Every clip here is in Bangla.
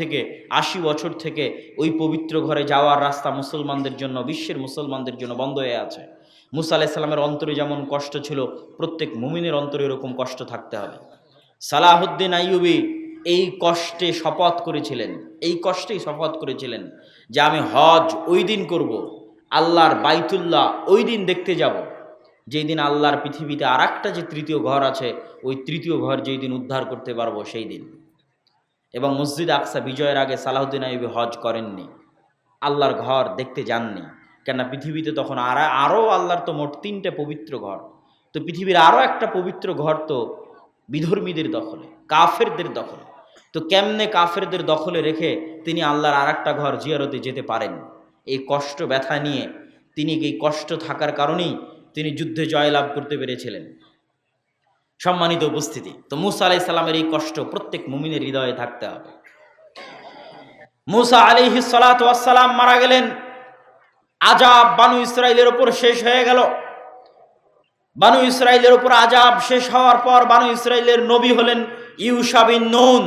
থেকে, আশি বছর থেকে ওই পবিত্র ঘরে যাওয়ার রাস্তা মুসলমানদের জন্য, বিশ্বের মুসলমানদের জন্য বন্ধ হয়ে আছে। মুসা আলাইসাল্লামের অন্তরে যেমন কষ্ট ছিল, প্রত্যেক মুমিনের অন্তরে এরকম কষ্ট থাকতে হবে। সালাহুদ্দিন আইয়ুবি এই কষ্টে শপথ করেছিলেন, এই কষ্টেই শপথ করেছিলেন যে আমি হজ ওই দিন করব, আল্লাহর বাইতুল্লাহ ওই দিন দেখতে যাব। যেই দিন আল্লাহর পৃথিবীতে আর যে তৃতীয় ঘর আছে, ওই তৃতীয় ঘর যেই দিন উদ্ধার করতে পারব সেই দিন। এবং মসজিদ আকসা বিজয়ের আগে সালাহুদ্দিন আইবি হজ করেননি। আল্লাহর ঘর দেখতে যাননি। কেননা পৃথিবীতে তখন আর, আরও আল্লাহর তো মোট তিনটে পবিত্র ঘর। তো পৃথিবীর আরও একটা পবিত্র ঘর তো বিধর্মীদের দখলে, কাফেরদের দখলে। তো কেমনে কাফেরদের দখলে রেখে তিনি আল্লাহর আর একটা ঘর জিয়ারতে যেতে পারেন? এই কষ্ট ব্যথা নিয়ে তিনি এই কষ্ট থাকার কারণেই তিনি যুদ্ধে জয়লাভ করতে পেরেছিলেন? সম্মানিত উপস্থিতি। তো মুসা আলাই সাল্লামের এই কষ্ট প্রত্যেক মুমিনের হৃদয়ে থাকতে হবে। মুসা আলিহি সালাম মারা গেলেন। আজাব বানু ইসরায়েলের ওপর শেষ হয়ে গেল। বানু ইসরায়েলের ওপর আজাব শেষ হওয়ার পর বানু ইসরায়েলের নবী হলেন ইউসাবিন নুন।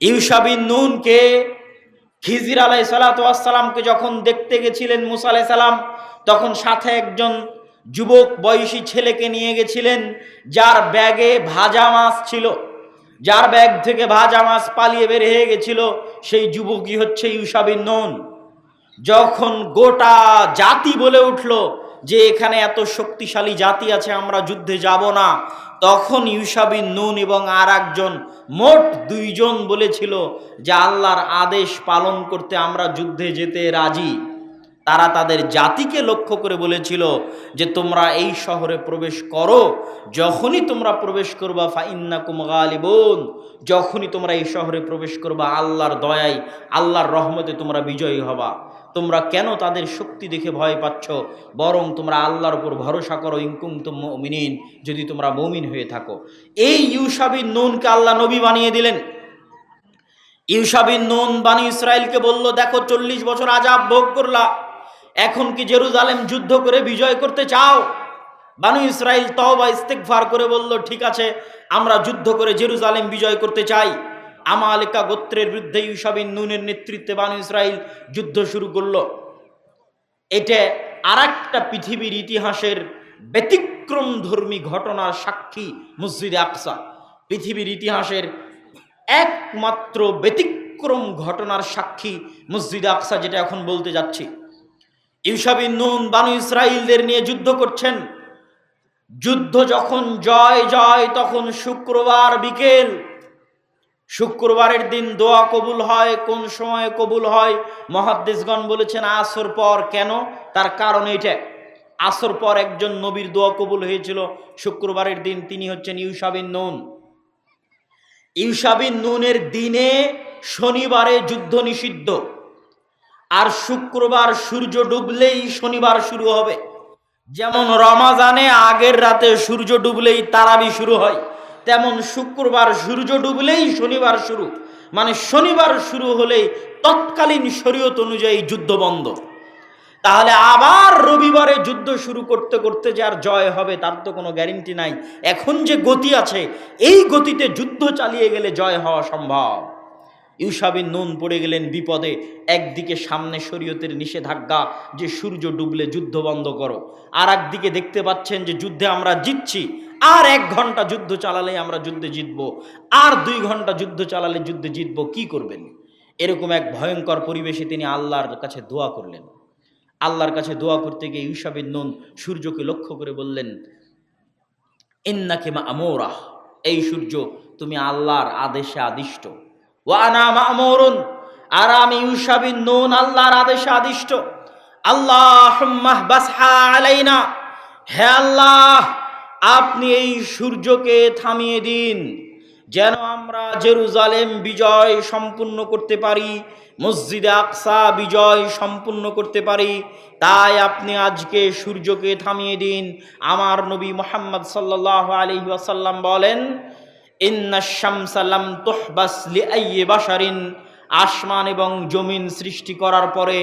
ইউসাবিন নুনকে খিজির আলাই সালাতামকে যখন দেখতে গেছিলেন মুসা আলাই সালাম, তখন সাথে একজন যুবক বয়সী ছেলেকে নিয়ে গেছিলেন, যার ব্যাগে ভাজা মাছ ছিল। যার ব্যাগ থেকে ভাজা মাছ পালিয়ে বের হয়ে গেছিল, সেই যুবকই হচ্ছে ইউসাবিন নুন। যখন গোটা জাতি বলে উঠল যে এখানে এত শক্তিশালী জাতি আছে, আমরা যুদ্ধে যাব না, তখন ইউসাবিন নুন এবং আর একজন মোট দুইজন বলেছিল যে আল্লাহর আদেশ পালন করতে আমরা যুদ্ধে যেতে রাজি। তারা তাদের জাতিকে লক্ষ্য করে বলেছিল যে তোমরা এই শহরে প্রবেশ করো। যখনই তোমরা প্রবেশ করবা ফাইন্না কুমগালিবন যখনই তোমরা এই শহরে প্রবেশ করবা, আল্লাহর দয়ায়, আল্লাহর রহমতে তোমরা বিজয়ী হবা। তোমরা কেন তাদের শক্তি দেখে ভয় পাচ্ছ? বরং তোমরা আল্লাহর উপর ভরসা করো ইনকুম মিনিন যদি তোমরা মমিন হয়ে থাকো। এই ইউসাবিন নুনকে আল্লাহ নবী বানিয়ে দিলেন। ইউসাবিন নুন বানি ইসরায়েলকে বলল, দেখো, চল্লিশ বছর আজাব ভোগ করলা। এখন কি জেরুজালেম যুদ্ধ করে বিজয় করতে চাও? বানু ইসরায়েল তওবা ইস্তেকফার করে বলল, ঠিক আছে, আমরা যুদ্ধ করে জেরুজালেম বিজয় করতে চাই। আমালিকা গোত্রের বিরুদ্ধে ইউসাবিন নুনের নেতৃত্বে বানু ইসরায়েল যুদ্ধ শুরু করল। এটা আর একটা পৃথিবীর ইতিহাসের ব্যতিক্রম ধর্মী ঘটনার সাক্ষী মসজিদে আকসা। পৃথিবীর ইতিহাসের একমাত্র ব্যতিক্রম ঘটনার সাক্ষী মসজিদে আকসা, যেটা এখন বলতে যাচ্ছি। ইউসাবিন নুন, বানু ইসরায়েলদের নিয়ে যুদ্ধ করছেন। যুদ্ধ যখন জয় জয়, তখন শুক্রবার বিকেল। শুক্রবারের দিন দোয়া কবুল হয়। কোন সময়ে কবুল হয়? মহাদ্দেশগণ বলেছেন, আসর পর। কেন? তার কারণ এইটা। আসর পর একজন নবীর দোয়া কবুল হয়েছিল। শুক্রবারের দিন তিনি হচ্ছেন ইউসাবিন নুন। ইউসাবিন নুনের দিনে শনিবারে যুদ্ধ নিষিদ্ধ। আর শুক্রবার সূর্য ডুবলেই শনিবার শুরু হবে। যেমন রমাজানে আগের রাতে সূর্য ডুবলেই তারাবি শুরু হয়, তেমন শুক্রবার সূর্য ডুবলেই শনিবার শুরু। মানে শনিবার শুরু হলেই তৎকালীন শরীয়ত অনুযায়ী যুদ্ধ বন্ধ। তাহলে আবার রবিবারে যুদ্ধ শুরু করতে করতে যে আর জয় হবে, তার তো কোনো গ্যারেন্টি নাই। এখন যে গতি আছে, এই গতিতে যুদ্ধ চালিয়ে গেলে জয় হওয়া সম্ভব। ইউসাবিন নুন পড়ে গেলেন বিপদে। একদিকে সামনে শরীয়তের নিষেধাজ্ঞা যে সূর্য ডুবলে যুদ্ধ বন্ধ করো। আর একদিকে দেখতে পাচ্ছেন যে যুদ্ধে আমরা জিতছি। আর এক ঘণ্টা যুদ্ধ চালালে আমরা যুদ্ধে জিতবো। আর দুই ঘণ্টা যুদ্ধ চালালে যুদ্ধে জিতবো কি করবেন? এরকম এক ভয়ঙ্কর পরিবেশে তিনি আল্লাহর কাছে দোয়া করলেন। আল্লাহর কাছে দোয়া করতে গিয়ে ইউসাবিন নুন সূর্যকে লক্ষ্য করে বললেন, ইন্নাকে মা আমোরাহ, এই সূর্য তুমি আল্লাহর আদেশে আদিষ্ট। আর আমি ইউসাবিন নুন, আল্লাহর আদেশে আদিষ্ট। আল্লাহ আলাইনা। হে আল্লাহ, আপনি এই সূর্যকে থামিয়ে দিন, যেন আমরা জেরুজালেম বিজয় সম্পূর্ণ করতে পারি, মসজিদে আকসা বিজয় সম্পূর্ণ করতে পারি। তাই আপনি আজকে সূর্যকে থামিয়ে দিন। আমার নবী মোহাম্মদ সাল্লাহ আলী ওয়াসাল্লাম বলেন আসমান এবং জমিন সৃষ্টি করার পরে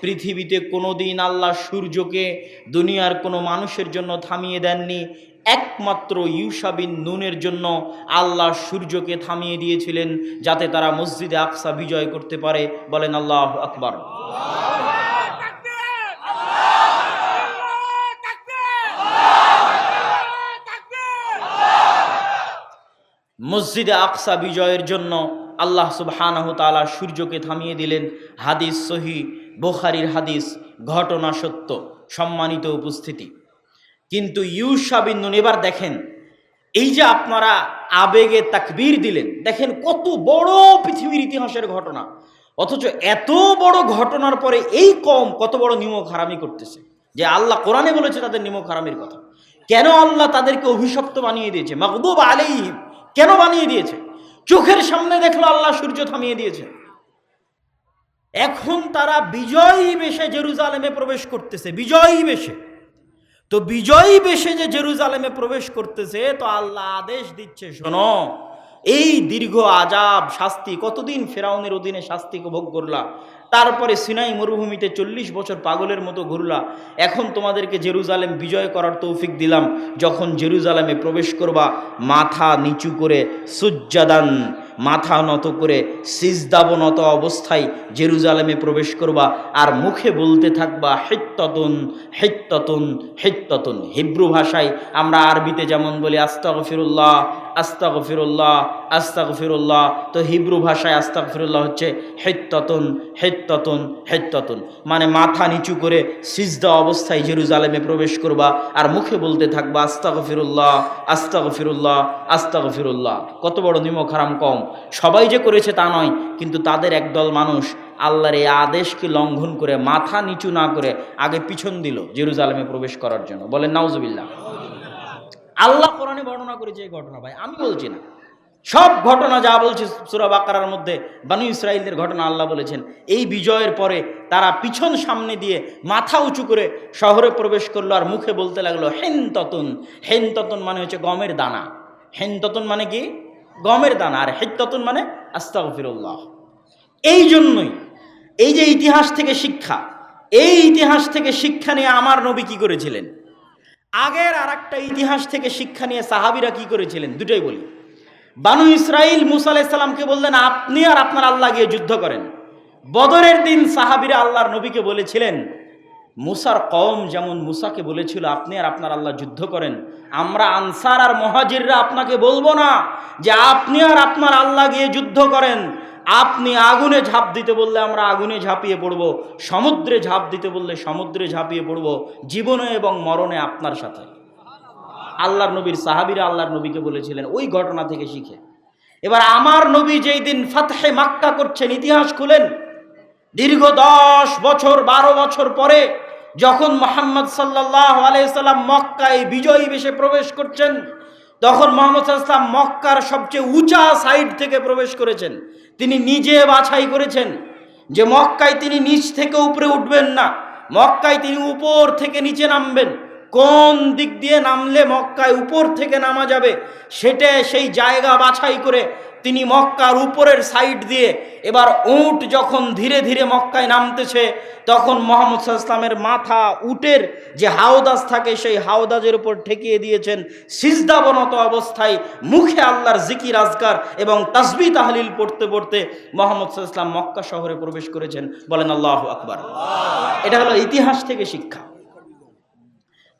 পৃথিবীতে কোনো দিন আল্লাহ সূর্যকে দুনিয়ার কোনো মানুষের জন্য থামিয়ে দেননি। একমাত্র ইউসাবিন নুনের জন্য আল্লাহ সূর্যকে থামিয়ে দিয়েছিলেন যাতে তারা মসজিদে আকসা বিজয় করতে পারে। বলেন আল্লাহ আকবার। মসজিদে আকসা বিজয়ের জন্য আল্লাহ সুবহানাহ তাআলা সূর্যকে থামিয়ে দিলেন। হাদিস সহি, বোখারির হাদিস, ঘটনা সত্য, সম্মানিত উপস্থিতি। কিন্তু ইউসা বিন এবার দেখেন, এই যে আপনারা আবেগে তাকবীর দিলেন, দেখেন কত বড় পৃথিবীর ইতিহাসের ঘটনা। অথচ এত বড় ঘটনার পরে এই কম কত বড় নিমক হারামি করতেছে। যে আল্লাহ কোরআনে বলেছে তাদের নিমক হারামির কথা। কেন আল্লাহ তাদেরকে অভিশপ্ত বানিয়ে দিয়েছে? মাকদুব আলাইহিম। কেন বানিয়ে দিয়েছে? চোখের সামনে দেখল আল্লাহ সূর্য থামিয়ে দিয়েছে। এখন তারা বিজয়ী বেশে জেরুজালেমে প্রবেশ করতেছে, বিজয়ী বেশে। তো বিজয়ী বেশে যে জেরুজালেমে প্রবেশ করতেছে, তো আল্লাহ আদেশ দিচ্ছে, শোনো, এই দীর্ঘ আজাব শাস্তি, কতদিন ফেরাউনের অধীনে শাস্তি ভোগ করলা? তারপরে সিনাই মরুভূমিতে চল্লিশ বছর পাগলের মতো ঘুরলা। এখন তোমাদেরকে জেরুজালেম বিজয় করার তৌফিক দিলাম। যখন জেরুজালেমে প্রবেশ করবা, মাথা নিচু করে সুজ্জাদান মাথা নত করে সিজদাবনত অবস্থায় জেরুজালেমে প্রবেশ করবা আর মুখে বলতে থাকবা, হেত্ততন হেত্ততন হেত্ততন। হিব্রু ভাষায় আমরা আরবিতে যেমন বলি আস্তাক ফিরুল্লাহ আস্তাক ফিরুল্লাহ আস্তাক ফিরুল্লাহ তো হিব্রু ভাষায় আস্তাক ফিরুল্লাহ হচ্ছে, হেত্ততন হেত্ততন হেত্ততন। মানে মাথা নিচু করে সিজদা অবস্থায় জেরুজালেমে প্রবেশ করবা আর মুখে বলতে থাকবা আস্তাক ফিরুল্লাহ আস্তাক ফিরুল্লাহ আস্তাগ ফিরুল্লাহ কত বড় নিমক হারাম কম। সবাই যে করেছে তা নয়, কিন্তু তাদের একদল মানুষ আল্লাহর এই আদেশকে লঙ্ঘন করে, মাথা নিচু না করে আগে পিছন দিল জেরুজালেমে প্রবেশ করার জন্য। বলেন, নাউজুবিল্লাহ। আল্লাহ কোরআনে বর্ণনা করেছে এই ঘটনা, ভাই। আমি বলছি না। সব ঘটনা যা বলছে সুরা বাকারার মধ্যে, বানু ইসরায়েলদের ঘটনা আল্লাহ বলেছেন। এই বিজয়ের পরে তারা পিছন সামনে দিয়ে মাথা উঁচু করে শহরে প্রবেশ করল আর মুখে বলতে লাগল হেন ততন হেন ততন মানে হচ্ছে গমের দানা। হেন ততন মানে কি? গমের দানা, আর হেন ততন মানে আস্তাগফিরুল্লাহ। এই জন্যই, এই যে ইতিহাস থেকে শিক্ষা, এই ইতিহাস থেকে শিক্ষা নিয়ে আমার নবী কি করেছিলেন? আগের আর একটা ইতিহাস থেকে শিক্ষা নিয়ে সাহাবিরা কি করেছিলেন? দুটোই বলি। বানু ইসরাইল মুসা আলাইসাল্লামকে বললেন, আপনি আর আপনার আল্লাহ গিয়ে যুদ্ধ করেন। বদরের দিন সাহাবিরা আল্লাহর নবীকে বলেছিলেন মুসার কম যেমন মুসাকে বলেছিল, আপনি আর আপনার আল্লাহ যুদ্ধ করেন। আমরা আনসার আর মহাজিররা আপনাকে বলব না যে আপনি আর আপনার আল্লাহ গিয়ে যুদ্ধ করেন। আপনি আগুনে ঝাঁপ দিতে বললে আমরা আগুনে ঝাঁপিয়ে পড়ব, সমুদ্রে ঝাঁপ দিতে বললে সমুদ্রে ঝাঁপিয়ে পড়ব, জীবনে এবং মরণে আপনার সাথে। আল্লাহর নবীর সাহাবিরা আল্লাহর নবীকে বলেছিলেন, ওই ঘটনা থেকে শিখে। এবার আমার নবী যেই দিন ফাতহে মাক্কা করছেন, ইতিহাস খুলেন, দীর্ঘ দশ বছর, বারো বছর পরে যখন মোহাম্মদ সাল্লাহ আলাইসাল্লাম মক্কায় বিজয়ী বেশে প্রবেশ করছেন, তখন মোহাম্মদ সাল্লাম মক্কার সবচেয়ে উঁচা সাইড থেকে প্রবেশ করেছেন। তিনি নিজে বাছাই করেছেন যে মক্কায় তিনি নিচ থেকে উপরে উঠবেন না। মক্কায় তিনি উপর থেকে নিচে নামবেন। কোন দিক দিয়ে নামলে মক্কায় উপর থেকে নামা যাবে, সেটা সেই জায়গা বাছাই করে তিনি মক্কার উপরের সাইড দিয়ে এবার উট যখন ধীরে ধীরে মক্কায় নামতেছে, তখন মোহাম্মদ ইসলামের মাথা উটের যে হাওদাস থাকে, সেই হাওদাজের উপর ঠেকিয়ে দিয়েছেন সিজদাবনত অবস্থায় মুখে আল্লাহর জিকির, আজকার এবং তাসবি তাহলিল পড়তে পড়তে মোহাম্মদ ইসলাম মক্কা শহরে প্রবেশ করেছেন। বলেন আল্লাহ আকবার। এটা হলো ইতিহাস থেকে শিক্ষা।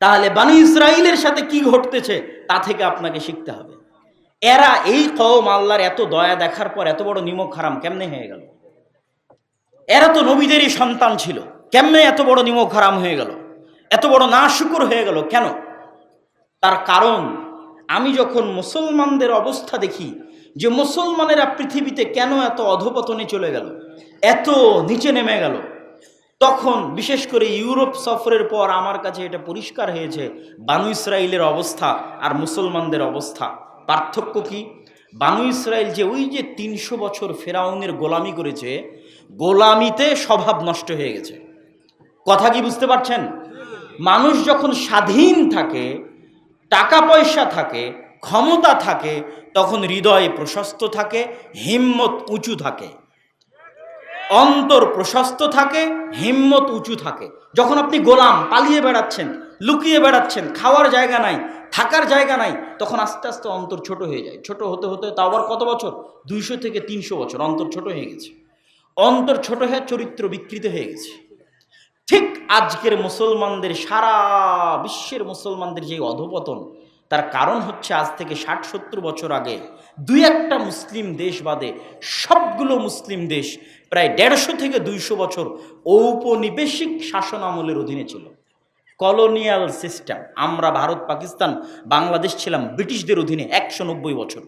তাহলে বানু ইসরায়েলের সাথে কি ঘটতেছে তা থেকে আপনাকে শিখতে হবে। এরা এই কম আল্লাহর এত দয়া দেখার পর এত বড় নিমক হারাম কেমনে হয়ে গেল? এরা তো নবীদেরই সন্তান ছিল, কেমনে এত বড় নিমক হারাম হয়ে গেল? এত বড় না শুকুর হয়ে গেল কেন? তার কারণ, আমি যখন মুসলমানদের অবস্থা দেখি যে মুসলমানেরা পৃথিবীতে কেন এত অধপতনে চলে গেল, এত নিচে নেমে গেল তখন, বিশেষ করে ইউরোপ সফরের পর আমার কাছে এটা পরিষ্কার হয়েছে, বানু ইসরায়েলের অবস্থা আর মুসলমানদের অবস্থা। পার্থক্য কি? বানু ইসরায়েল যে ওই যে তিনশো বছর ফেরাউনের গোলামি করেছে, গোলামিতে স্বভাব নষ্ট হয়ে গেছে। কথা কি বুঝতে পারছেন? মানুষ যখন স্বাধীন থাকে, টাকা পয়সা থাকে, ক্ষমতা থাকে, তখন হৃদয় প্রশস্ত থাকে, হিম্মত উঁচু থাকে। অন্তর প্রশস্ত থাকে, হিম্মত উঁচু থাকে। যখন আপনি গোলাম, পালিয়ে বেড়াচ্ছেন, লুকিয়ে বেড়াচ্ছেন, খাওয়ার জায়গা নাই, থাকার জায়গা নাই, তখন আস্তে আস্তে অন্তর ছোট হয়ে যায়। ছোট হতে হতে তাও আবার কত বছর? দুইশো থেকে তিনশো বছর অন্তর ছোট হয়ে গেছে। অন্তর ছোট হয়ে চরিত্র বিকৃত হয়ে গেছে। ঠিক আজকের মুসলমানদের, সারা বিশ্বের মুসলমানদের যে অধপতন, তার কারণ হচ্ছে আজ থেকে ষাট সত্তর বছর আগে দুই একটা মুসলিম দেশ বাদে সবগুলো মুসলিম দেশ প্রায় দেড়শো থেকে দুইশো বছর ঔপনিবেশিক শাসন আমলের অধীনে ছিল। কলোনিয়াল সিস্টেম, আমরা ভারত, পাকিস্তান, বাংলাদেশ ছিলাম ব্রিটিশদের অধীনে একশো নব্বই বছর।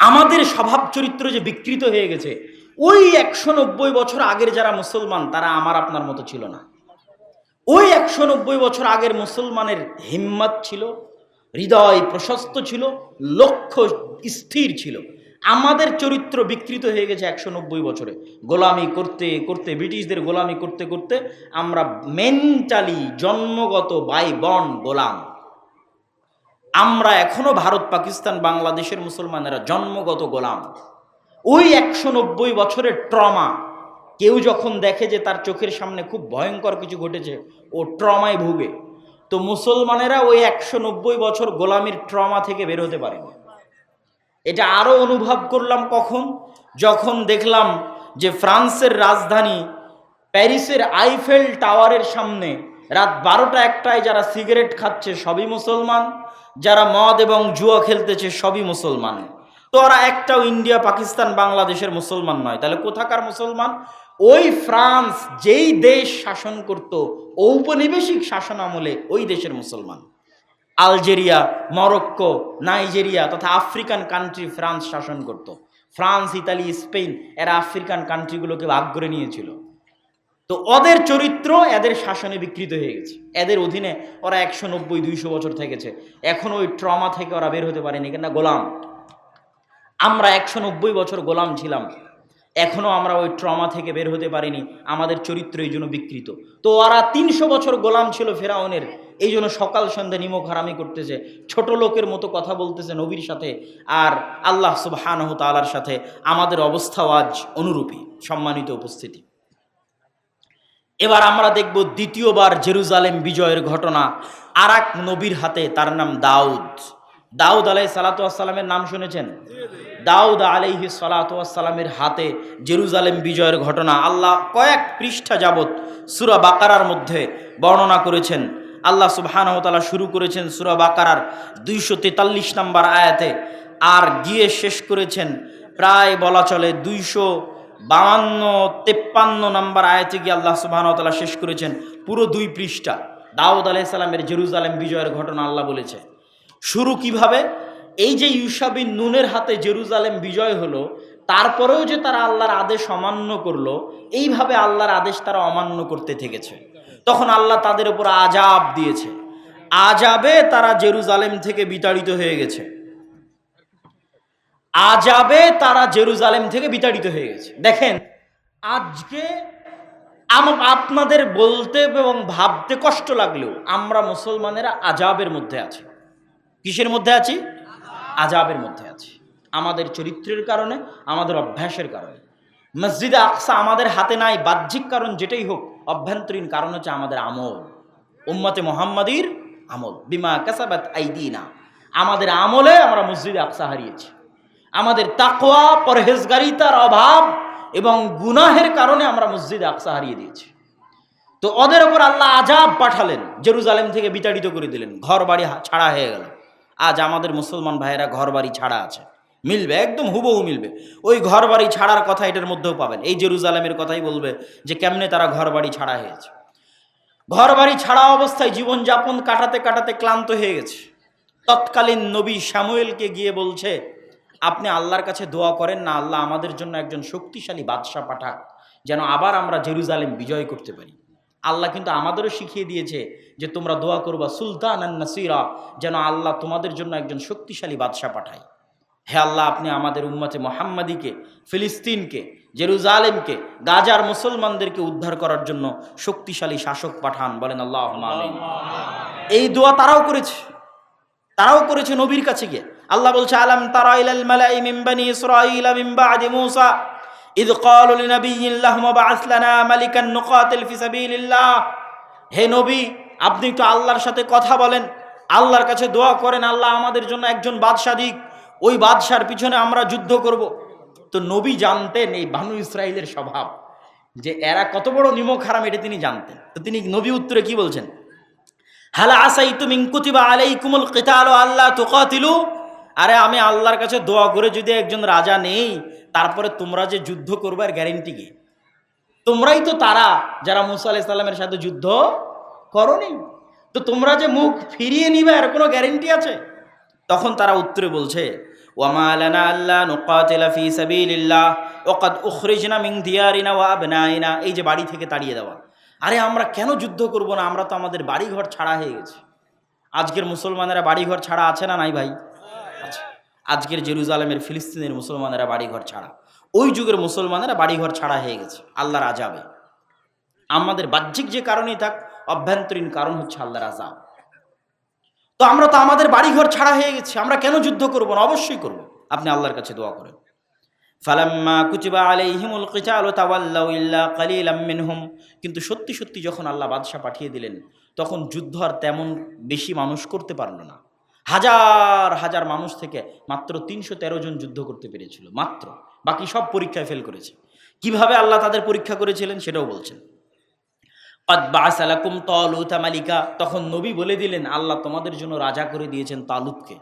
আমাদের স্বভাব চরিত্র যে বিকৃত হয়ে গেছে, ওই একশো নব্বই বছর আগের যারা মুসলমান, তারা আমার আপনার মতো ছিল না। ওই একশো নব্বই বছর আগের মুসলমানের হিম্মত ছিল, হৃদয় প্রশস্ত ছিল, লক্ষ্য স্থির ছিল। আমাদের চরিত্র বিকৃত হয়ে গেছে একশো নব্বই বছরে। গোলামি করতে করতে, ব্রিটিশদের গোলামি করতে করতে আমরা মেন্টালি জন্মগত বাই বন, গোলাম। আমরা এখনও ভারত, পাকিস্তান, বাংলাদেশের মুসলমানেরা জন্মগত গোলাম। ওই একশো নব্বই বছরের ট্রমা, কেউ যখন দেখে যে তার চোখের সামনে খুব ভয়ঙ্কর কিছু ঘটেছে, ও ট্রমায় ভুগে। তো মুসলমানেরা ওই একশো নব্বই বছর গোলামির ট্রমা থেকে বের হতে পারেনি। এটা আরও অনুভব করলাম কখন? যখন দেখলাম যে ফ্রান্সের রাজধানী প্যারিসের আইফেল টাওয়ারের সামনে রাত বারোটা একটায় যারা সিগারেট খাচ্ছে সবই মুসলমান, যারা মদ এবং জুয়া খেলতেছে সবই মুসলমান। তো ওরা একটাও ইন্ডিয়া, পাকিস্তান, বাংলাদেশের মুসলমান নয়। তাহলে কোথাকার মুসলমান? ওই ফ্রান্স যেই দেশ শাসন করত, ঔপনিবেশিক শাসন আমলে ওই দেশের মুসলমান। আলজেরিয়া, মরক্কো, নাইজেরিয়া তথা আফ্রিকান কান্ট্রি ফ্রান্স শাসন করত। ফ্রান্স, ইতালি, স্পেন এরা আফ্রিকান কান্ট্রিগুলোকে ভাগ করে নিয়েছিল। তো ওদের চরিত্র এদের শাসনে বিকৃত হয়ে গেছে। এদের অধীনে ওরা একশো নব্বই, দুইশো বছর থেকেছে। এখন ওই ট্রমা থেকে ওরা বের হতে পারেনি কেন গোলাম। আমরা একশো নব্বই বছর গোলাম ছিলাম। এখনও আমরা ওই ট্রমা থেকে বের হতে পারিনি। আমাদের চরিত্র এই জন্য বিকৃত। তো ওরা তিনশো বছর গোলাম ছিল ফেরাউনের। এই জন্য সকাল সন্ধ্যা নিমক হারামি করতেছে। ছোট লোকের মতো কথা বলতেছে নবীর সাথে আর আল্লাহ সুবহানহ তালার সাথে। আমাদের অবস্থাও আজ অনুরূপী সম্মানিত উপস্থিতি। এবার আমরা দেখব দ্বিতীয়বার জেরুজালেম বিজয়ের ঘটনা। আর এক নবীর হাতে তার নাম দাউদ। দাউদ আলাই সালাতামের নাম শুনেছেন? দাউদ আলাইহি সালাতামের হাতে জেরুজালেম বিজয়ের ঘটনা। আল্লাহ কয়েক পৃষ্ঠা যাবৎ সুরা বাকারার মধ্যে বর্ণনা করেছেন। আল্লাহ সুবাহানহতালা শুরু করেছেন সুরা বাকারার দুইশো তেতাল্লিশ নম্বর আয়াতে। আর গিয়ে শেষ করেছেন প্রায় বলা চলে দুইশো বাউান্ন তেপ্পান্ন নম্বর আয়াতে গিয়ে আল্লাহ সুবাহানতালা শেষ করেছেন পুরো দুই পৃষ্ঠা। দাউদ আলাইসাল্লামের জেরুজালেম বিজয়ের ঘটনা আল্লাহ বলেছে। শুরু কীভাবে? এই যে ইউসাবিন নুনের হাতে জেরুজালেম বিজয় হলো, তারপরেও যে তারা আল্লাহর আদেশ অমান্য করল, এইভাবে আল্লাহর আদেশ তারা অমান্য করতে থেকেছে। তখন আল্লাহ তাদের উপর আজাব দিয়েছে। আজাবে তারা জেরুজালেম থেকে বিতাড়িত হয়ে গেছে। আজাবে তারা জেরুজালেম থেকে বিতাড়িত হয়ে গেছে। দেখেন, আজকে আপনাদের বলতে এবং ভাবতে কষ্ট লাগলেও আমরা মুসলমানেরা আজাবের মধ্যে আছি। কিসের মধ্যে আছি? আজাবের মধ্যে আছি। আমাদের চরিত্রের কারণে, আমাদের অভ্যাসের কারণে। মসজিদে আকসা আমাদের হাতে নাই, বাহ্যিক কারণ যেটাই হোক অভ্যন্তরীণ কারণ হচ্ছে আমাদের আমল। উম্মতে মোহাম্মদীর আমল। বিমা কাসাবাত আইদিনা। আমাদের আমলে আমরা মসজিদে আকসা হারিয়েছি। আমাদের তাকোয়া পরহেজগারিতার অভাব এবং গুনাহের কারণে আমরা মসজিদে আকসা হারিয়ে দিয়েছি। তো ওদের ওপর আল্লাহ আজাব পাঠালেন। জেরুজালেম থেকে বিতাড়িত করে দিলেন। ঘর বাড়ি ছাড়া হয়ে গেল। আজ আমাদের মুসলমান ভাইয়েরা ঘর বাড়ি ছাড়া আছে। মিলবে, একদম হুবহু মিলবে। ওই ঘর বাড়ি ছাড়ার কথা এটার মধ্যেও পাবেন। এই জেরুজালেমের কথাই বলবে যে, কেমনে তারা ঘর বাড়ি ছাড়া হয়েছে। ঘর বাড়ি ছাড়া অবস্থায় জীবনযাপন কাটাতে কাটাতে ক্লান্ত হয়ে গেছে। তৎকালীন নবী শ্যামুয়েলকে গিয়ে বলছে, আপনি আল্লাহর কাছে দোয়া করেন না, আল্লাহ আমাদের জন্য একজন শক্তিশালী বাদশাহ পাঠাক, যেন আবার আমরা জেরুজালেম বিজয় করতে পারি। আল্লাহ কিন্তু আমাদেরও শিখিয়ে দিয়েছে যে, তোমরা দোয়া করবা সুলতান আন নাসিরা, যেন আল্লাহ তোমাদের জন্য একজন শক্তিশালী বাদশাহ পাঠায়। হে আল্লাহ, আপনি আমাদের উম্মতে মোহাম্মদীকে, ফিলিস্তিনকে, জেরুজালেমকে, গাজার মুসলমানদেরকে উদ্ধার করার জন্য শক্তিশালী শাসক পাঠান। বলেন আল্লাহ এই দোয়া তারাও করেছে। তারাও করেছে নবীর কাছে গিয়ে। আল্লাহ বলছে, আলাম তারা ইলাল মালাই মিন বানি ইসরাঈল মিন বাদি মূসা। ইদ ক্বালু লিনাবিয়্যিন লাহুম বা'আস লানা মালিকান নুকাতিল ফি হে নবী, আপনি একটু আল্লাহর সাথে কথা বলেন। আল্লাহর কাছে দোয়া করেন, আল্লাহ আমাদের জন্য একজন বাদশাহ দিক। ওই বাদশার পিছনে আমরা যুদ্ধ করব। তো নবী জানতেন এই বানু ইসরায়েলের স্বভাব, যে এরা কত বড় নিমক হারাম এটা তিনি জানতেন। তো তিনি নবী উত্তরে কি বলছেন? হালা আসাই তুমি কুতিবা আলাইকুমুল কিতাল আল্লাহ তুকাতিলু? আরে, আমি আল্লাহর কাছে দোয়া করে যদি একজন রাজা নেই, তারপরে তোমরা যে যুদ্ধ করবার গ্যারেন্টি কি? তোমরাই তো তারা যারা মুসা আলাহ সাল্লামের সাথে যুদ্ধ করনি। তো তোমরা যে মুখ ফিরিয়ে নিবে এর কোনো গ্যারেন্টি আছে? তখন তারা উত্তরে বলছে ওয়ামা লানা আল্লাহ নুকাতিলা ফি সাবিলিল্লাহ ওয়াকাদ উখরিজনা মিন দিয়ারিনা ওয়া আবনাইনা এই যে বাড়ি থেকে তাড়িয়ে দেওয়া। আরে আমরা কেন যুদ্ধ করব না? আমরা তো আমাদের বাড়িঘর ছাড়া হয়ে গেছি। আজকের মুসলমানেরা বাড়িঘর ছাড়া আছে না নাই ভাই? আছে। আজকের জেরুজালেমের ফিলিস্তিনের মুসলমানেরা বাড়িঘর ছাড়া। ওই যুগের মুসলমানেরা বাড়িঘর ছাড়া হয়ে গেছে, আল্লাহর আজাবে আমাদের বাহ্যিক যে কারণেই থাক, অভ্যন্তরীণ কারণ হচ্ছে আল্লাহর আজাব তো আমরা তো আমাদের বাড়িঘর ছাড়া হয়ে গেছি, আমরা কেন যুদ্ধ করব না? অবশ্যই করব। আপনি আল্লাহর কাছে দোয়া করেন। ফালাম্মা কুচিবা আলাইহিমুল কিতাল তাওয়াল্লাউ ইল্লা কালিলাম মিনহুম। কিন্তু সত্যি সত্যি যখন আল্লাহ বাদশাহ পাঠিয়ে দিলেন, তখন যুদ্ধ আর তেমন বেশি মানুষ করতে পারল না। হাজার হাজার মানুষ থেকে মাত্র তিনশো তেরো জন যুদ্ধ করতে পেরেছিল, মাত্র। বাকি সব পরীক্ষায় ফেল করেছে। কীভাবে আল্লাহ তাদের পরীক্ষা করেছিলেন সেটাও বলছেন। মালিকা। তখন নবী বলে দিলেন, আল্লাহ তোমাদের জন্য রাজা করে দিয়েছেন তালুতকে।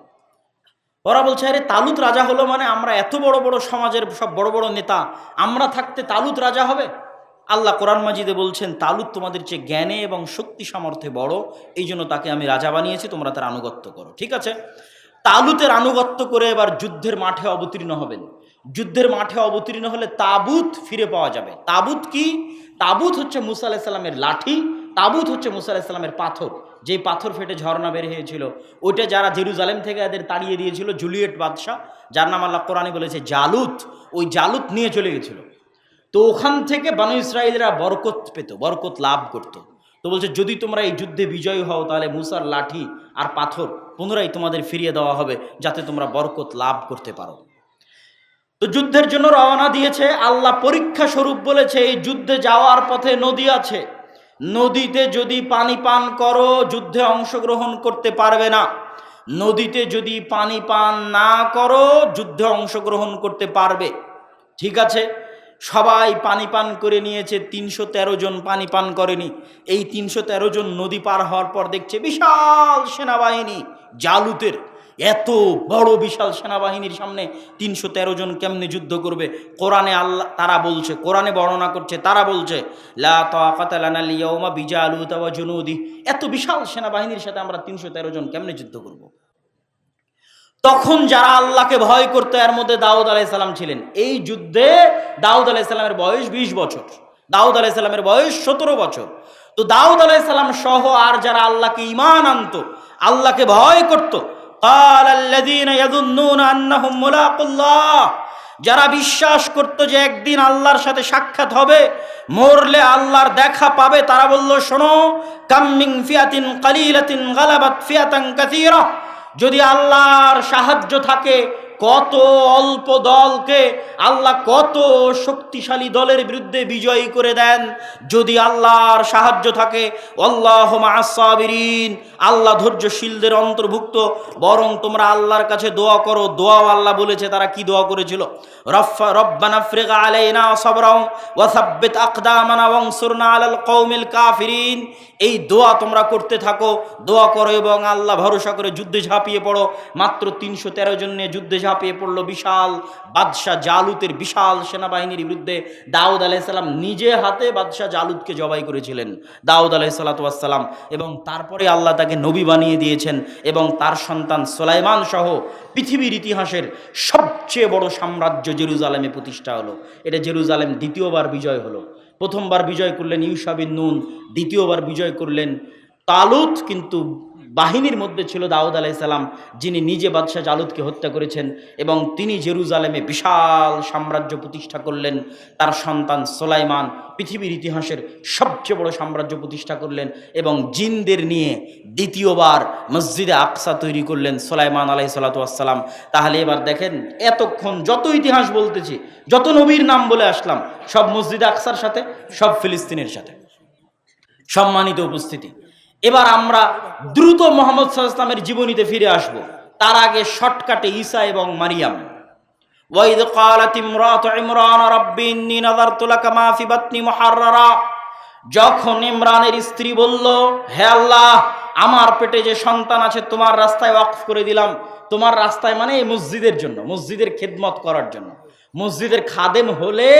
ওরা বলছে, আরে, তালুত রাজা হলো মানে আমরা এত বড় বড় সমাজের সব বড় বড় নেতা, আমরা থাকতে তালুত রাজা হবে? আল্লাহ কোরআন মাজিদে বলছেন, তালুত তোমাদের চেয়ে জ্ঞানে এবং শক্তি সামর্থ্যে বড়, এই জন্য তাকে আমি রাজা বানিয়েছি, তোমরা তার আনুগত্য করো। ঠিক আছে? তালুতের আনুগত্য করে এবার যুদ্ধের মাঠে অবতীর্ণ হবেন। যুদ্ধের মাঠে অবতীর্ণ হলে তাবুত ফিরে পাওয়া যাবে। তাবুত কি? তাবুত হচ্ছে মুসা আলাহিসাল্লামের লাঠি, তাবুত হচ্ছে মুসা আলাহিসাল্লামের পাথর। যেই পাথর ফেটে ঝর্ণা বের হয়েছিল, ওইটা যারা জেরুজালেম থেকে এদের তাড়িয়ে দিয়েছিল, জুলিয়েট বাদশাহ, যার নাম আল্লাহ কোরআনে বলেছে জালুত, ওই জালুত নিয়ে চলে গেছিল। তো ওখান থেকে বানু ইসরায়েলরা বরকত পেত, বরকত লাভ করত। তো বলছে, যদি তোমরা এই যুদ্ধে বিজয়ী হও, তাহলে মুসার লাঠি আর পাথর পুনরায় তোমাদের ফিরিয়ে দেওয়া হবে, যাতে তোমরা বরকত লাভ করতে পারো। তো যুদ্ধের জন্য রওনা দিয়েছে। আল্লাহ পরীক্ষা স্বরূপ বলেছে, এই যুদ্ধে যাওয়ার পথে নদী আছে। নদীতে যদি পানি পান করো, যুদ্ধে অংশগ্রহণ করতে পারবে না। নদীতে যদি পানি পান না করো, যুদ্ধে অংশগ্রহণ করতে পারবে। ঠিক আছে? সবাই পানি পান করে নিয়েছে, তিনশো তেরো জন পানি পান করেনি। এই তিনশো তেরো জন নদী পার হওয়ার পর দেখছে বিশাল সেনাবাহিনী, জালুতের। এত বড় বিশাল সেনাবাহিনীর সামনে তিনশো তেরো জন কেমনে যুদ্ধ করবে? কোরআনে আল্লাহ, তারা বলছে, কোরআনে বর্ণনা করছে, তারা বলছে, লা তাকাতালানা লিয়াউমা বিজালুতা ওয়া জুনুদি। এত বিশাল সেনাবাহিনীর সাথে আমরা তিনশো তেরো জন কেমনে যুদ্ধ করব? তখন যারা আল্লাহকে ভয় করতো, এর মধ্যে দাউদ আলাইসাল্লাম ছিলেন। এই যুদ্ধে দাউদ আলাইসাল্লামের বয়স বিশ বছর। দাউদ আলাইসাল্লামের বয়স সতেরো বছর। তো দাউদ আলাইসাল্লাম সহ আর যারা আল্লাহকে ইমান আনত, আল্লাহকে ভয় করত قال الذين يظنون انهم ملاقو الله যারা বিশ্বাস করতো যে একদিন আল্লাহর সাথে সাক্ষাৎ হবে মরলে আল্লাহর দেখা পাবে তারা বলল শোনো কাম্মিং ফিয়াতিন কালিলাতিন গালাবাত ফিয়াতান কাসীরা যদি আল্লাহর সাহায্য থাকে কত অল্প দলকে আল্লাহ কত শক্তিশালী দলের বিরুদ্ধে বিজয়ী করে দেন। যদি আল্লাহর সাহায্য থাকে, আল্লাহ মাসাবিরিন আল্লাহ ধৈর্যশীলদের অন্তর্ভুক্ত, বরং তোমরা আল্লাহর কাছে দোয়া করো, দোয়াও আল্লাহ বলেছে, তারা কি দোয়া করেছিল? রফা, রব্বানা ফ্রিগা আলাইনা সাবরাও ওয়া সাব্বিত আকদামানা ওয়ানসুরনা আলাল কওমিল কাফিরিন। এই দোয়া তোমরা করতে থাকো, দোয়া করো এবং আল্লাহ ভরসা করে যুদ্ধে ঝাঁপিয়ে পড়ো। মাত্র তিনশো তেরো জন নিয়ে যুদ্ধে ঝাঁপিয়ে পড়ল বিশাল বাদশাহ জালুতের বিশাল সেনাবাহিনীর বিরুদ্ধে। দাউদ আলাইসাল্লাম নিজে হাতে বাদশাহ জালুদকে জবাই করেছিলেন। দাউদ আলাইসাল্লাতাম এবং তারপরে আল্লাহ তাকে নবী বানিয়ে দিয়েছেন এবং তার সন্তান সোলাইমান সহ পৃথিবীর ইতিহাসের সবচেয়ে বড় সাম্রাজ্য জেরুজালেমে প্রতিষ্ঠা হলো। এটা জেরুজালেম দ্বিতীয়বার বিজয় হলো। প্রথমবার বিজয় করলেন ইউসাবিন নুন, দ্বিতীয়বার বিজয় করলেন তালুত, কিন্তু বাহিনীর মধ্যে ছিল দাউদ আলাইসাল্লাম যিনি নিজে বাদশাহ জালুদকে হত্যা করেছেন এবং তিনি জেরুজালেমে বিশাল সাম্রাজ্য প্রতিষ্ঠা করলেন। তার সন্তান সোলাইমান পৃথিবীর ইতিহাসের সবচেয়ে বড় সাম্রাজ্য প্রতিষ্ঠা করলেন এবং জিনদের নিয়ে দ্বিতীয়বার মসজিদে আকসা তৈরি করলেন সোলাইমান আলাই সাল্লাতাম তাহলে এবার দেখেন, এতক্ষণ যত ইতিহাস বলতেছি, যত নবীর নাম বলে আসলাম, সব মসজিদে আকসার সাথে, সব ফিলিস্তিনের সাথে। সম্মানিত উপস্থিতি। এবার আমরা দ্রুত মোহাম্মদ সাল্লামের জীবনীতে ফিরে আসব তার আগে শর্টকাটে ঈসা এবং মারিয়াম ওয়াইদ قالت امرأة عمران رب إني نظرت لك ما في بطني محررا যখন ইমরানের স্ত্রী বলল হে আল্লাহ আমার পেটে যে সন্তান আছে তোমার রাস্তায় ওয়াকফ করে দিলাম তোমার রাস্তায় মানে এই মসজিদের জন্য মসজিদের খেদমত করার জন্য মসজিদের খাদেম হলে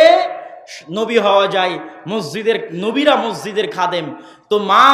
নবী হওয়া যায় মসজিদের নবীরা মসজিদের খাদেম তো মা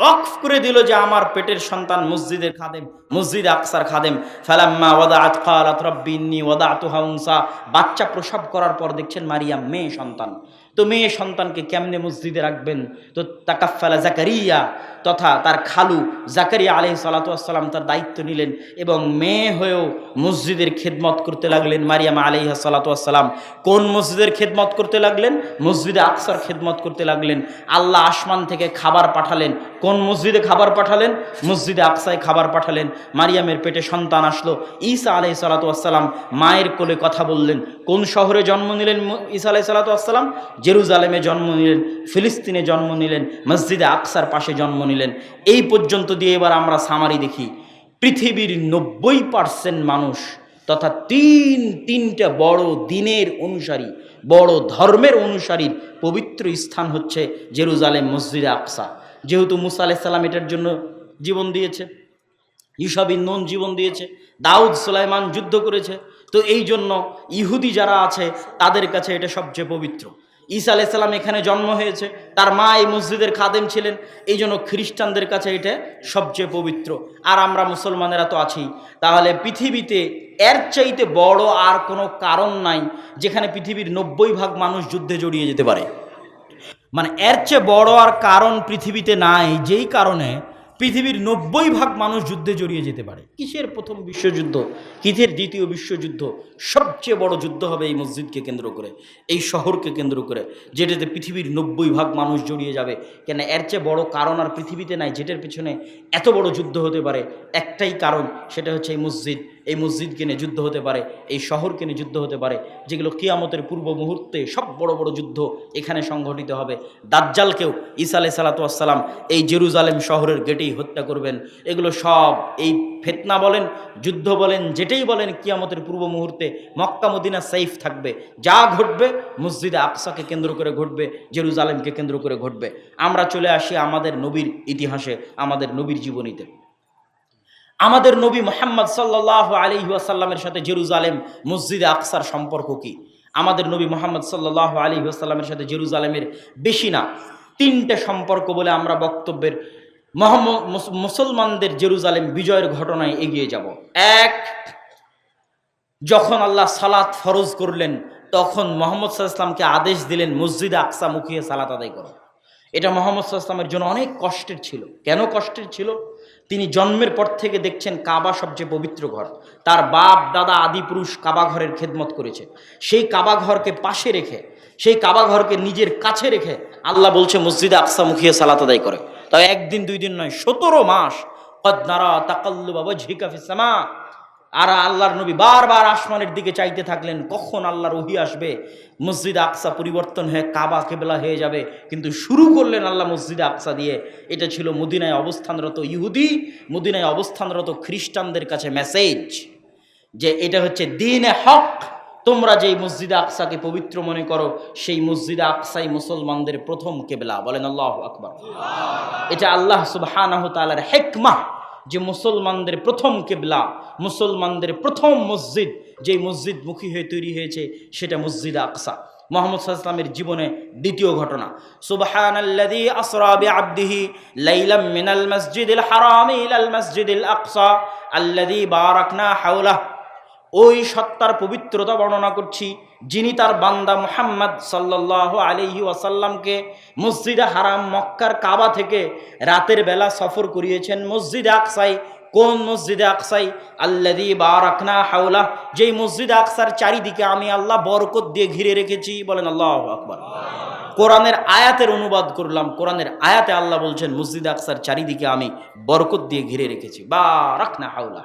ওয়াকফ করে দিল যে আমার পেটের সন্তান মসজিদের খাদেম, মসজিদ আকসার খাদেম। ফালাম্মা ওয়াদাআত ক্বালাত রাব্বি ইন্নী ওয়াদাতুহা উনসা। বাচ্চা প্রসব করার পর দেখছেন মারিয়াম, মেয়ে সন্তান। তো মেয়ে সন্তানকে কেমনে মসজিদে রাখবেন? তো তাকাফালা জাকারিয়া, তথা তার খালু জাকারিয়া আলহ সালাতাম তার দায়িত্ব নিলেন এবং মেয়ে হয়েও মসজিদের খেদমত করতে লাগলেন মারিয়ামা আলহ সালাতাম কোন মসজিদের খেদমত করতে লাগলেন? মসজিদে আকসার খেদমত করতে লাগলেন। আল্লাহ আসমান থেকে খাবার পাঠালেন। কোন মসজিদে খাবার পাঠালেন? মসজিদে আকসায় খাবার পাঠালেন। মারিয়ামের পেটে সন্তান আসলো। ঈসা আলহ সালাতাম মায়ের কোলে কথা বললেন। কোন শহরে জন্ম নিলেন ঈসা আলাহ সালাতাম জেরুজালেমে জন্ম নিলেন, ফিলিস্তিনে জন্ম নিলেন, মসজিদে আকসার পাশে জন্ম নিলেন। এই পর্যন্ত দিয়ে এবার আমরা সামারি দেখি। পৃথিবীর নব্বই পার্সেন্ট মানুষ তথা তিন, তিনটা বড় দিনের অনুসারী, বড় ধর্মের অনুসারীর পবিত্র স্থান হচ্ছে জেরুজালেম মসজিদে আকসা। যেহেতু মুসা আলাইসাল্লাম এটার জন্য জীবন দিয়েছে ইসাবিন নুন জীবন দিয়েছে, দাউদ সুলাইমান যুদ্ধ করেছে, তো এই জন্য ইহুদি যারা আছে, তাদের কাছে এটা সবচেয়ে পবিত্র। ঈসা আলাইসাল্লাম এখানে জন্ম হয়েছে। তার মা এই মসজিদের খাদেম ছিলেন। এই জন্য খ্রিস্টানদের কাছে এটা সবচেয়ে পবিত্র। আর আমরা মুসলমানেরা তো আছি। তাহলে পৃথিবীতে এর চাইতে বড় আর কোনো কারণ নাই যেখানে পৃথিবীর নব্বই ভাগ মানুষ যুদ্ধে জড়িয়ে যেতে পারে। মানে এর চেয়ে বড় আর কারণ পৃথিবীতে নাই। যেই কারণে পৃথিবীর নব্বই ভাগ মানুষ যুদ্ধে জড়িয়ে যেতে পারে। কিসের প্রথম বিশ্বযুদ্ধ? কিসের দ্বিতীয় বিশ্বযুদ্ধ? সবচেয়ে বড় যুদ্ধ হবে এই মসজিদকে কেন্দ্র করে, এই শহরকে কেন্দ্র করে, যেটাতে পৃথিবীর নব্বই ভাগ মানুষ জড়িয়ে যাবে। কেন এর চেয়ে বড় কারণ আর পৃথিবীতে নাই, যেটার পিছনে এত বড় যুদ্ধ হতে পারে, একটাই কারণ, সেটা হচ্ছে এই মসজিদ। এই মসজিদকে নিয়ে যুদ্ধ হতে পারে, এই শহরকে নিয়ে যুদ্ধ হতে পারে, যেগুলো কিয়ামতের পূর্ব মুহূর্তে সব বড় বড় যুদ্ধ এখানে সংঘটিত হবে। দাজ্জালকেও ঈসা আলাই এই জেরুজালেম শহরের গেটেই হত্যা করবেন। এগুলো সব এই ফেতনা বলেন, যুদ্ধ বলেন, যেটাই বলেন, কিয়ামতের পূর্ব মুহূর্তে মক্কা, মদিনা সেফ থাকবে। যা ঘটবে, মসজিদে আকসাকে কেন্দ্র করে ঘটবে, জেরুজালেমকে কেন্দ্র করে ঘটবে। আমরা চলে আসি আমাদের নবীর ইতিহাসে, আমাদের নবীর জীবনীতে। আমাদের নবী মোহাম্মদ সাল্লাহ আলী ওয়াসাল্লামের সাথে জেরুজালেম মসজিদে আকসার সম্পর্ক কি? আমাদের নবী মোহাম্মদ সাল্লাহ আলী ওয়াসাল্লামের সাথে জেরুজালেমের বেশি না। তিনটে সম্পর্ক বলে আমরা বক্তব্যের মুসলমানদের জেরুজালেম বিজয়ের ঘটনায় এগিয়ে যাব। এক, যখন আল্লাহ সালাত ফরজ করলেন, তখন মোহাম্মদ সাল্লামকে আদেশ দিলেন, মসজিদে আকসা মুখিয়ে সালাত আদায় করো। এটা মোহাম্মদ সাল্লামের জন্য অনেক কষ্টের ছিল। কেন কষ্টের ছিল? তিনি জন্মের পর থেকে দেখছেন কাবা সবচেয়ে পবিত্র ঘর। তার বাপ, দাদা আদি পুরুষ কাবা ঘরের খেদমত করেছে। সেই কাবা ঘরকে পাশে রেখে, সেই কাবা ঘরকে নিজের কাছে রেখে আল্লাহ বলছে, মসজিদে আফসা মুখিয়ে সালাত আদায় করে। তাই একদিন, দুই দিন নয়, সতেরো মাস তাকাল্লু বাবা ঝিকাফিসামা আর আল্লাহর নবী বারবার আসমানের দিকে চাইতে থাকলেন, কখন আল্লাহর ওহি আসবে? মসজিদ আকসা পরিবর্তন হয়ে কাবা কেবলা হয়ে যাবে, কিন্তু শুরু করলেন আল্লাহ মসজিদ আকসা দিয়ে। এটা ছিল মদিনায় অবস্থানরত ইহুদি, মদিনায় অবস্থানরত খ্রিস্টানদের কাছে মেসেজ যে এটা হচ্ছে দিনে হক। তোমরা যেই মসজিদে আকসাকে পবিত্র মনে করো, সেই মসজিদে আকসাই মুসলমানদের প্রথম কেবলা। বলেন আল্লাহ আকবর। এটা আল্লাহ তাআলার হেকমা। যে মুসলমানদের প্রথম কেবলা, মুসলমানদের প্রথম মসজিদ যে মসজিদ মুখী হয়ে তৈরি হয়েছে, সেটা মসজিদ আকসা। মোহাম্মদ সাল্লামের জীবনে দ্বিতীয় ঘটনা। লাইলাম মিনাল ওই সত্তার পবিত্রতা বর্ণনা করছি, যিনি তার বান্দা মুহাম্মদ সাল্লাহ আলহি ওয়াসাল্লামকে মসজিদে হারাম মক্কার কাবা থেকে রাতের বেলা সফর করিয়েছেন। মসজিদে আকসাই, কোন মসজিদে আকসাই? আল্লাদি বারাকনা হাওলা যেই মসজিদে আকসার চারিদিকে আমি আল্লাহ বরকত দিয়ে ঘিরে রেখেছি। বলেন আল্লাহ আকবর। কোরআনের আয়াতের অনুবাদ করলাম, কোরআনের আয়াতে আল্লাহ বলছেন, মসজিদ আকসার চারিদিকে আমি বরকত দিয়ে ঘিরে রেখেছি। বা রাখনা হাওলা